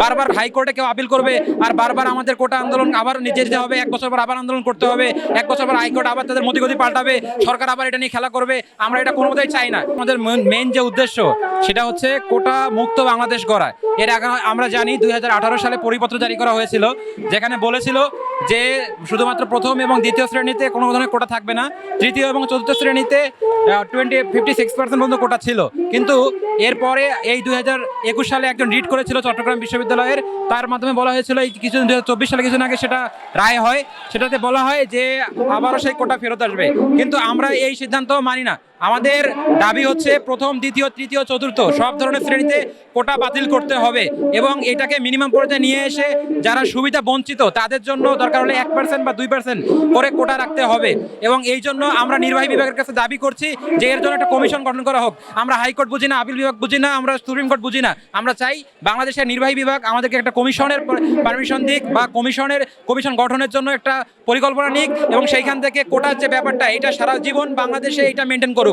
বারবার হাইকোর্টে কেউ আপিল করবে আর বারবার আমাদের কোটা আন্দোলন আবার নিজে যেতে হবে, এক বছর পর আবার আন্দোলন করতে হবে, এক বছর পর হাইকোর্ট আবার তাদের মতিগতি পাল্টাবে, সরকার আবার এটা নিয়ে খেলা করবে, আমরা এটা কোনোমতেই চাই না। আমাদের মেন যে উদ্দেশ্য সেটা হচ্ছে কোটা মুক্ত বাংলাদেশ গড়া এর আগে আমরা জানি দুই হাজার আঠারো সালে পরিপত্র জারি করা হয়েছিল, যেখানে বলেছিল যে শুধুমাত্র প্রথম এবং দ্বিতীয় শ্রেণীতে কোনো ধরনের কোটা থাকবে না, তৃতীয় এবং চতুর্থ শ্রেণীতে টোয়েন্টি ফিফটি সিক্স পার্সেন্ট পর্যন্ত কোটা ছিল। কিন্তু এরপরে এই দুই একুশ সালে একজন রিট করেছিল চট্টগ্রাম বিশ্ববিদ্যালয়ের, তার মাধ্যমে বলা হয়েছিল এই কিছুদিন দু হাজার চব্বিশ সালে কিছুদিন আগে সেটা রায় হয়। সেটাতে বলা হয় যে আবারও সেই কোটা ফেরত আসবে। কিন্তু আমরা এই সিদ্ধান্ত মানি না। আমাদের দাবি হচ্ছে প্রথম, দ্বিতীয়, তৃতীয়, চতুর্থ সব ধরনের শ্রেণীতে কোটা বাতিল করতে হবে এবং এটাকে মিনিমাম পর্যায়ে নিয়ে এসে যারা সুবিধা বঞ্চিত, তাদের জন্য দরকার হলে এক পার্সেন্ট বা দুই পার্সেন্ট করে কোটা রাখতে হবে এবং এই জন্য আমরা নির্বাহী বিভাগের কাছে দাবি করছি যে এর জন্য একটা কমিশন গঠন করা হোক। আমরা হাইকোর্ট বুঝি না, আপিল বিভাগ বুঝি না, আমরা সুপ্রিম কোর্ট বুঝি না। আমরা চাই বাংলাদেশের নির্বাহী বিভাগ আমাদেরকে একটা কমিশনের পারমিশন দিক বা কমিশনের কমিশন গঠনের জন্য একটা পরিকল্পনা নিক এবং সেইখান থেকে কোটার যে ব্যাপারটা, এটা সারা জীবন বাংলাদেশে এটা মেনটেন করুক।